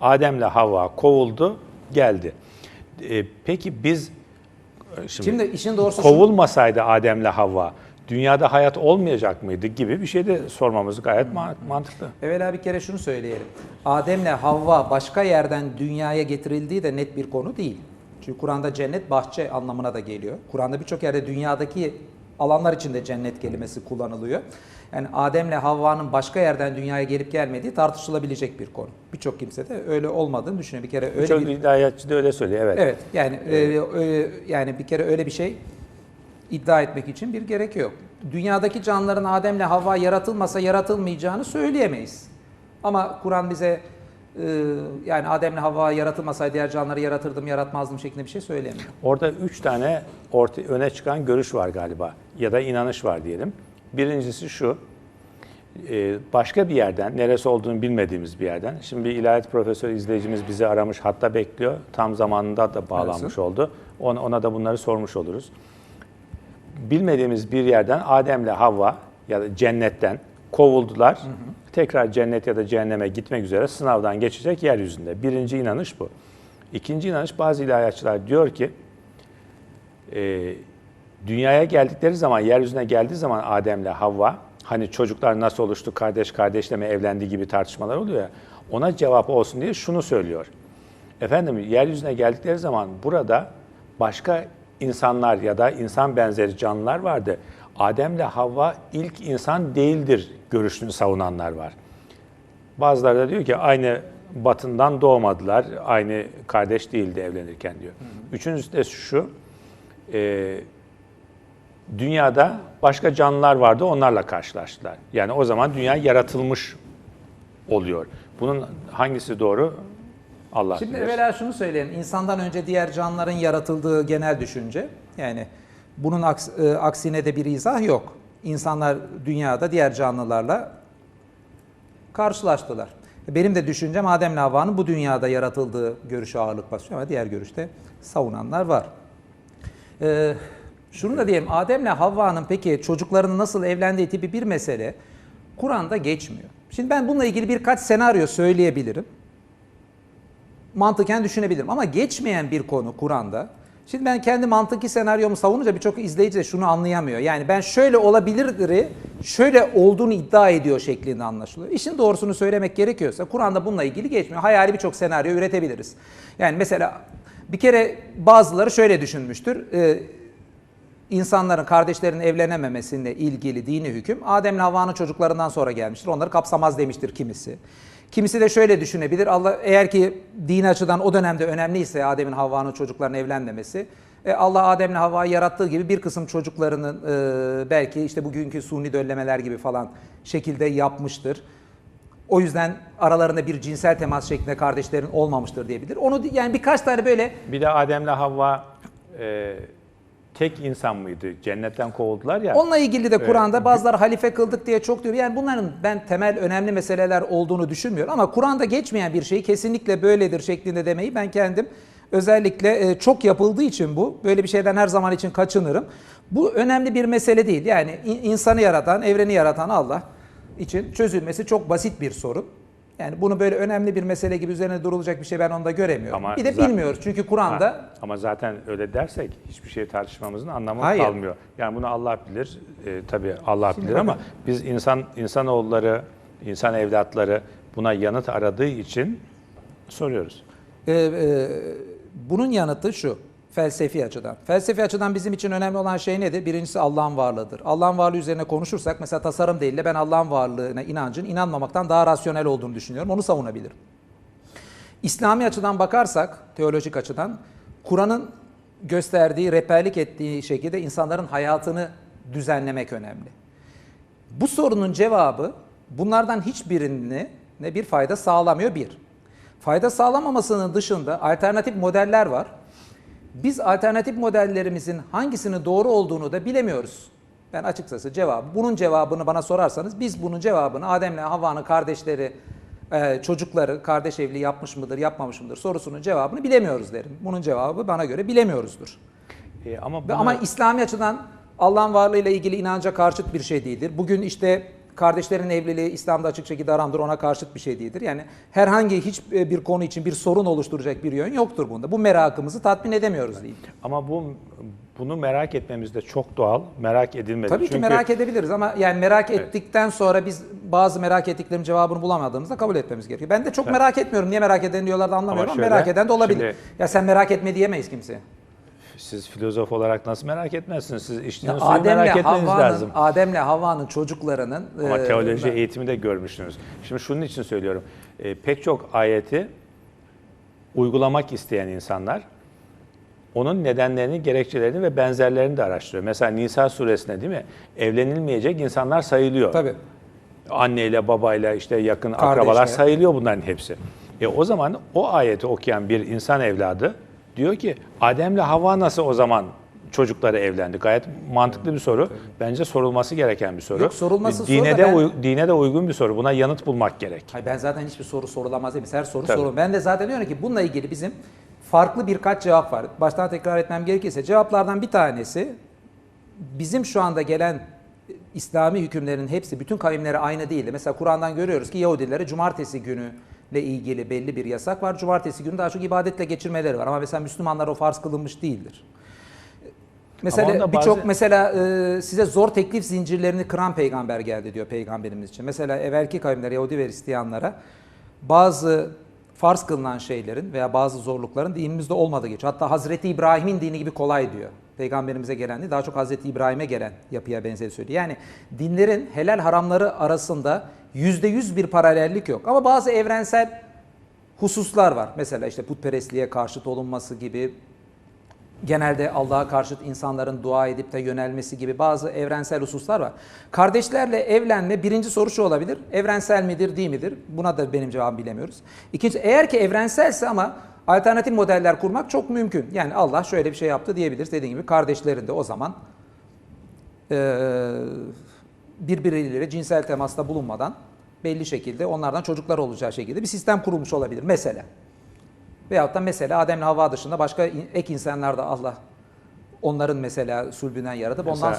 Adem'le Havva kovuldu, geldi. E, peki biz e, şimdi, Şimdi işin doğrusu kovulmasaydı Adem'le Havva dünyada hayat olmayacak mıydı gibi bir şey de sormamız gayet ma- mantıklı. Evvela bir kere şunu söyleyelim. Adem'le Havva başka yerden dünyaya getirildiği de net bir konu değil. Çünkü Kur'an'da cennet bahçe anlamına da geliyor. Kur'an'da birçok yerde dünyadaki alanlar için de cennet kelimesi kullanılıyor. Yani Adem'le Havva'nın başka yerden dünyaya gelip gelmediği tartışılabilecek bir konu. Birçok kimse de öyle olmadığını düşünüyor. Bir kere öyle Çok bir iddiayatçı da öyle söylüyor, evet. Evet yani e, e, yani bir kere öyle bir şey iddia etmek için bir gerek yok. Dünyadaki canlıların Adem'le Havva yaratılmasa yaratılmayacağını söyleyemeyiz. Ama Kur'an bize e, yani Adem'le Havva yaratılmasaydı diğer canlıları yaratırdım, yaratmazdım şeklinde bir şey söylemiyor. Orada üç tane orta, öne çıkan görüş var galiba ya da inanış var diyelim. Birincisi şu, e, başka bir yerden, neresi olduğunu bilmediğimiz bir yerden. Şimdi bir ilahiyat profesörü izleyicimiz bizi aramış, hatta bekliyor. Tam zamanında da bağlanmış Arasın. oldu. Ona, ona da bunları sormuş oluruz. Bilmediğimiz bir yerden Adem'le Havva ya da cennetten kovuldular. Tekrar cennet ya da cehenneme gitmek üzere sınavdan geçecek yeryüzünde. Birinci inanış bu. İkinci inanış bazı ilahiyatçılar diyor ki e, dünyaya geldikleri zaman, yeryüzüne geldiği zaman Adem'le Havva, hani çocuklar nasıl oluştu, kardeş kardeşle mi evlendi gibi tartışmalar oluyor ya, ona cevap olsun diye şunu söylüyor. Efendim yeryüzüne geldikleri zaman burada başka insanlar ya da insan benzeri canlılar vardı. Adem'le Havva ilk insan değildir görüşünü savunanlar var. Bazıları da diyor ki aynı batından doğmadılar, aynı kardeş değildi evlenirken diyor. Üçüncüsü de şu, e, dünyada başka canlılar vardı, onlarla karşılaştılar. Yani o zaman dünya yaratılmış oluyor. Bunun hangisi doğru? Allah Şimdi bilir. evvela şunu söyleyelim. İnsandan önce diğer canlıların yaratıldığı genel düşünce. Yani bunun aks- e, aksine de bir izah yok. İnsanlar dünyada diğer canlılarla karşılaştılar. Benim de düşüncem Adem'le Havva'nın bu dünyada yaratıldığı görüşe ağırlık basıyor ama diğer görüşte savunanlar var. Ee, şunu da diyelim Adem'le Havva'nın peki çocuklarının nasıl evlendiği tipi bir mesele Kur'an'da geçmiyor. Şimdi ben bununla ilgili birkaç senaryo söyleyebilirim mantıken düşünebilirim. Ama geçmeyen bir konu Kur'an'da. Şimdi ben kendi mantıki senaryomu savununca birçok izleyici de şunu anlayamıyor. Yani ben şöyle olabilirdir, şöyle olduğunu iddia ediyor şeklinde anlaşılıyor. İşin doğrusunu söylemek gerekiyorsa Kur'an'da bununla ilgili geçmiyor. Hayali birçok senaryo üretebiliriz. Yani mesela bir kere bazıları şöyle düşünmüştür. Ee, insanların kardeşlerin evlenememesiyle ilgili dini hüküm Adem'le Havva'nın çocuklarından sonra gelmiştir. Onları kapsamaz demiştir kimisi. Kimisi de şöyle düşünebilir. Allah eğer ki dini açıdan o dönemde önemliyse Adem'in Havva'nın çocuklarının evlenmemesi e, Allah Adem'le Havva'yı yarattığı gibi bir kısım çocuklarının e, belki işte bugünkü suni döllemeler gibi falan şekilde yapmıştır. O yüzden aralarında bir cinsel temas şeklinde kardeşlerin olmamıştır diyebilir. Onu yani birkaç tane böyle Bir de Adem'le Havva e, tek insan mıydı? Cennetten kovuldular ya. Onunla ilgili de Kur'an'da bazıları halife kıldık diye çok diyor. Yani bunların ben temel önemli meseleler olduğunu düşünmüyorum. Ama Kur'an'da geçmeyen bir şeyi kesinlikle böyledir şeklinde demeyi ben kendim özellikle e, çok yapıldığı için bu. Böyle bir şeyden her zaman için kaçınırım. Bu önemli bir mesele değil. Yani in- insanı yaratan, evreni yaratan Allah için çözülmesi çok basit bir sorun. Yani bunu böyle önemli bir mesele gibi üzerine durulacak bir şey ben onda göremiyorum. Ama bir de zaten- bilmiyoruz çünkü Kur'an'da Ha, ama zaten öyle dersek hiçbir şey tartışmamızın anlamı Hayır. kalmıyor. Yani bunu Allah bilir. E, tabii Allah Şimdi bilir ama bakın. biz insan insanoğulları, insan evlatları buna yanıt aradığı için soruyoruz. Ee, e, bunun yanıtı şu. Felsefi açıdan. Felsefi açıdan bizim için önemli olan şey nedir? Birincisi Allah'ın varlığıdır. Allah'ın varlığı üzerine konuşursak mesela tasarım değil de ben Allah'ın varlığına inancın inanmamaktan daha rasyonel olduğunu düşünüyorum. Onu savunabilirim. İslami açıdan bakarsak, teolojik açıdan Kur'an'ın gösterdiği, rehberlik ettiği şekilde insanların hayatını düzenlemek önemli. Bu sorunun cevabı bunlardan hiçbirine ne bir fayda sağlamıyor bir. Fayda sağlamamasının dışında alternatif modeller var. Biz alternatif modellerimizin hangisinin doğru olduğunu da bilemiyoruz. Ben açıkçası cevabı, bunun cevabını bana sorarsanız biz bunun cevabını Adem'le Havva'nın kardeşleri, e, çocukları kardeş evliliği yapmış mıdır, yapmamış mıdır sorusunun cevabını bilemiyoruz derim. Bunun cevabı bana göre bilemiyoruzdur. E, ama Ve bunu- Ama İslami açıdan Allah'ın varlığıyla ilgili inanca karşıt bir şey değildir. Bugün işte kardeşlerin evliliği İslam'da açık şekilde haramdır, ona karşıt bir şey değildir. Yani herhangi hiçbir konu için bir sorun oluşturacak bir yön yoktur bunda. Bu merakımızı tatmin edemiyoruz diyeyim. Ama bu bunu merak etmemiz de çok doğal. Merak edilmedi. Tabii ki Çünkü merak edebiliriz ama yani merak ettikten sonra biz bazı merak ettiklerin cevabını bulamadığımızda kabul etmemiz gerekiyor. Ben de çok merak etmiyorum. Niye merak eden diyorlar da anlamıyorum ama, şöyle, merak eden de olabilir. şimdi- ya sen merak etme diyemeyiz kimseye. Siz filozof olarak nasıl merak etmezsiniz? Siz içtiğiniz suyu merak etmeniz Havva'nın lazım. Adem'le Havva'nın çocuklarının Ama e, teoloji eğitimi de görmüşsünüz. Şimdi şunun için söylüyorum. E, pek çok ayeti uygulamak isteyen insanlar onun nedenlerini, gerekçelerini ve benzerlerini de araştırıyor. Mesela Nisa suresinde değil mi? Evlenilmeyecek insanlar sayılıyor. tabii Anneyle, babayla, işte yakın Kardeşle. akrabalar sayılıyor bunların hepsi. E o zaman o ayeti okuyan bir insan evladı diyor ki Adem'le Havva nasıl o zaman çocukları evlendi? Gayet mantıklı bir soru. Bence sorulması gereken bir soru. Yok, sorulması dine soru da de ben- uy- dine de uygun bir soru. Buna yanıt bulmak gerek. Hayır, ben zaten hiçbir soru sorulamaz demiş. Her soru Tabii. sorun. Ben de zaten diyorum ki bununla ilgili bizim farklı birkaç cevap var. Baştan tekrar etmem gerekirse cevaplardan bir tanesi bizim şu anda gelen İslami hükümlerin hepsi bütün kavimlere aynı değildi. Mesela Kur'an'dan görüyoruz ki Yahudilere cumartesi günü ilgili belli bir yasak var. Cumartesi günü daha çok ibadetle geçirmeleri var ama mesela Müslümanlar o farz kılınmış değildir. Mesela birçok bazı- mesela e, size zor teklif zincirlerini kıran peygamber geldi diyor peygamberimiz için. Mesela evvelki kavimler Yahudi ve Hristiyanlara bazı farz kılınan şeylerin veya bazı zorlukların dinimizde olmadığı geçiyor. Hatta Hazreti İbrahim'in dini gibi kolay diyor. Peygamberimize gelen değil, daha çok Hazreti İbrahim'e gelen yapıya benzer söylüyor. Yani dinlerin helal haramları arasında yüzde yüz bir paralellik yok. Ama bazı evrensel hususlar var. Mesela işte putperestliğe karşıt olunması gibi, genelde Allah'a karşıt insanların dua edip de yönelmesi gibi bazı evrensel hususlar var. Kardeşlerle evlenme birinci soru şu olabilir. Evrensel midir değil midir? Buna da benim cevabımı bilemiyoruz. İkinci eğer ki evrenselse ama alternatif modeller kurmak çok mümkün. Yani Allah şöyle bir şey yaptı diyebiliriz. Dediğim gibi kardeşlerin de o zaman eee birbirleriyle cinsel temasta bulunmadan belli şekilde onlardan çocuklar olacağı şekilde bir sistem kurulmuş olabilir mesela. Veyahut da mesela Adem'le Havva dışında başka ek insanlar da Allah onların mesela sulbünden yaratıp ondan